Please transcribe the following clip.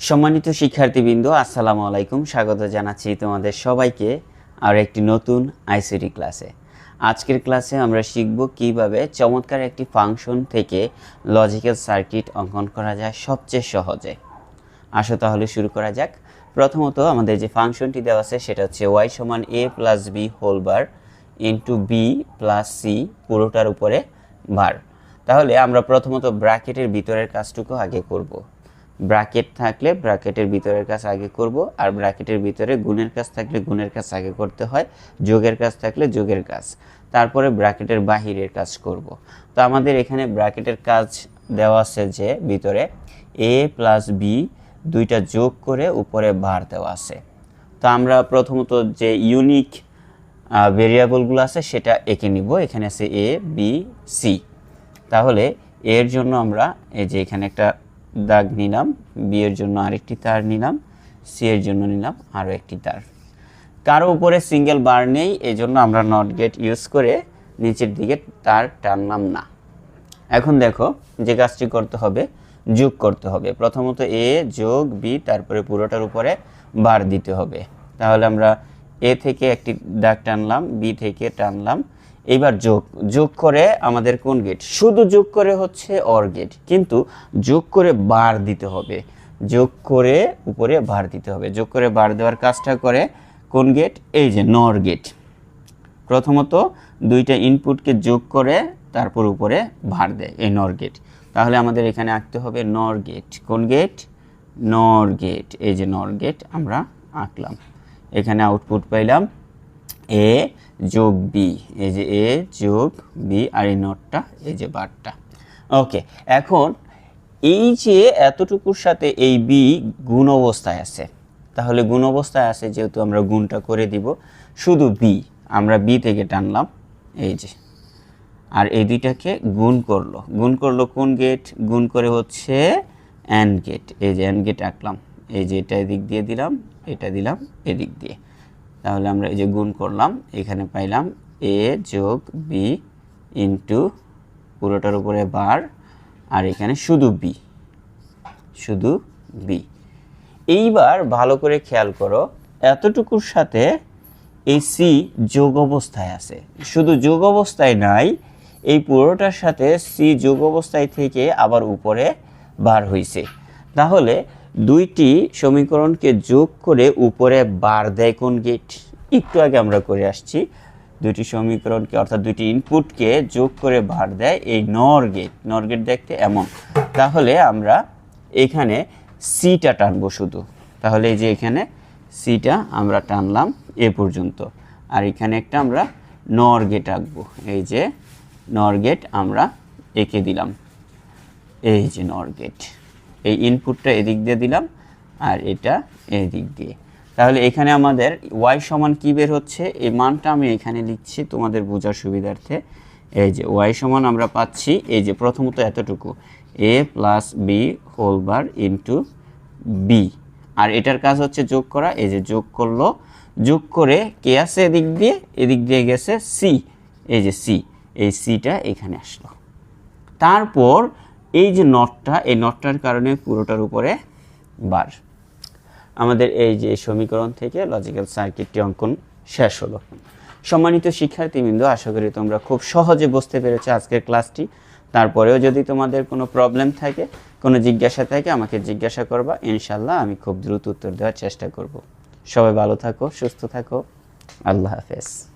সম্মানিত শিক্ষার্থীবৃন্দ, আসসালামু আলাইকুম। স্বাগত জানাচ্ছি তোমাদের সবাইকে আর একটি নতুন আইসিটি ক্লাসে আজকের ক্লাসে আমরা শিখব কীভাবে চমৎকার একটি ফাংশন থেকে লজিক্যাল সার্কিট অঙ্কন করা যায় সবচেয়ে সহজে। আসো তাহলে শুরু করা যাক। প্রথমত আমাদের যে ফাংশনটি দেওয়া আছে সেটা হচ্ছে ওয়াই সমান A plus B whole bar into B plus C পুরোটার উপরে বার তাহলে আমরা প্রথমত ব্র্যাকেটের ভিতরের কাজটুকু আগে করব। ব্র্যাকেট থাকলে ব্র্যাকেটের ভিতরের কাজ আগে করব, আর ব্র্যাকেটের ভিতরে গুণের কাজ থাকলে গুণের কাজ আগে করতে হয়, যোগের কাজ থাকলে যোগের কাজ। তারপরে ব্র্যাকেটের বাহিরের কাজ করব। তো আমাদের এখানে ব্র্যাকেটের কাজ দেওয়া আছে যে, ভিতরে এ প্লাস বি দুইটা যোগ করে উপরে বার দেওয়া আছে। তো আমরা প্রথমত যে ইউনিক ভেরিয়েবলগুলো আছে সেটা এঁকে নিব। এখানে আছে এ, বি, সি। তাহলে এর জন্য আমরা এই যে এখানে একটা দাগ নিলাম বি এর জন্য আরেকটি তার নিলাম সি এর জন্য নিলাম আরও একটি তার। কারও উপরে সিঙ্গেল বার নেই এই জন্য আমরা নট গেট ইউজ করে নিচের দিকে তার টানলাম না। এখন দেখো যে কাজটি করতে হবে, যোগ করতে হবে। প্রথমত এ যোগ বি তারপরে পুরোটার উপরে বার দিতে হবে। তাহলে আমরা এ থেকে একটি দাগ টানলাম বি থেকে টানলাম এইবার যোগ যোগ করে আমাদের কোন গেট শুধু যোগ করে হচ্ছে অর গেট কিন্তু যোগ করে বার দিতে হবে। যোগ করে উপরে বার দিতে হবে। যোগ করে বার দেওয়ার কাজটা করে কোন গেট এই যে নর গেট প্রথমত দুইটা ইনপুটকে যোগ করে তারপর উপরে ভার দেয় এই নর গেট তাহলে আমাদের এখানে আঁকতে হবে নর গেট কোন গেট নর গেট এই যে নর গেট আমরা আঁকলাম। এখানে আউটপুট পাইলাম এ যোগ বি এই যে এ যোগ বি আর এই নটটা, এই যে বারটা। ওকে এখন এই যে এতটুকুর সাথে এই বি গুণ অবস্থায় আছে, তাহলে গুণ অবস্থায় আছে যেহেতু আমরা গুণটা করে দিব, শুধু বি আমরা বি থেকে টানলাম, এই যে। আর এই দুইটাকে গুণ করল। গুণ করল কোন গেট গুণ করে হচ্ছে অ্যান্ড গেট এই যে অ্যান্ড গেট আঁকলাম। এই যে এটা এদিক দিয়ে দিলাম, এটা দিলাম, এদিক দিয়ে। তাহলে আমরা এই যে গুণ করলাম, এখানে পাইলাম এ যোগ বি ইন্টু পুরোটার উপরে বার, আর এখানে শুধু বি শুধু বি এইবার ভালো করে খেয়াল করো, এতটুকুর সাথে এই সি যোগ অবস্থায় আছে। শুধু যোগ অবস্থায় নাই, এই পুরোটার সাথে সি যোগ অবস্থায় থেকে আবার উপরে বার হইছে। তাহলে দুইটি সমীকরণকে যোগ করে উপরে বার দেয় কোন গেট একটু আগে আমরা করে আসছি। দুইটি সমীকরণকে অর্থাৎ দুইটি ইনপুটকে যোগ করে বার দেয় এই নর গেট নর গেট দেখতে এমন। তাহলে আমরা এখানে সিটা টানবো শুধু। তাহলে এই যে এখানে সিটা আমরা টানলাম এ পর্যন্ত। আর এখানে একটা আমরা নর গেট আঁকবো। এই যে নর গেট আমরা এঁকে দিলাম। এই যে নর গেট এই ইনপুটটা এদিক দিয়ে দিলাম আর এটা এদিক দিয়ে। তাহলে এখানে আমাদের ওয়াই সমান কী বের হচ্ছে? এই মানটা আমি এখানে লিখছি তোমাদের বোঝার সুবিধার্থে। এই যে ওয়াই সমান আমরা পাচ্ছি, এই যে প্রথমত এতটুকু। A plus B whole bar into B আর এটার কাজ হচ্ছে যোগ করা, এই যে যোগ করল। যোগ করে কে আছে এদিক দিয়ে? এদিক দিয়ে গেছে সি এই যে সি এই সিটা এখানে আসলো। তারপর এই যে নটটা এই নটটার কারণে পুরোটার উপরে বার। আমাদের এই যে সমীকরণ থেকে লজিক্যাল সার্কিটটি অঙ্কন শেষ হলো। সম্মানিত শিক্ষার্থীবৃন্দ, আশা করি তোমরা খুব সহজে বুঝতে পেরেছ আজকের ক্লাসটি। তারপরেও যদি তোমাদের কোনো প্রবলেম থাকে, কোনো জিজ্ঞাসা থাকে, আমাকে জিজ্ঞাসা করবা। ইনশাল্লাহ আমি খুব দ্রুত উত্তর দেওয়ার চেষ্টা করব। সবাই ভালো থাকো, সুস্থ থাকো। আল্লাহ হাফেজ।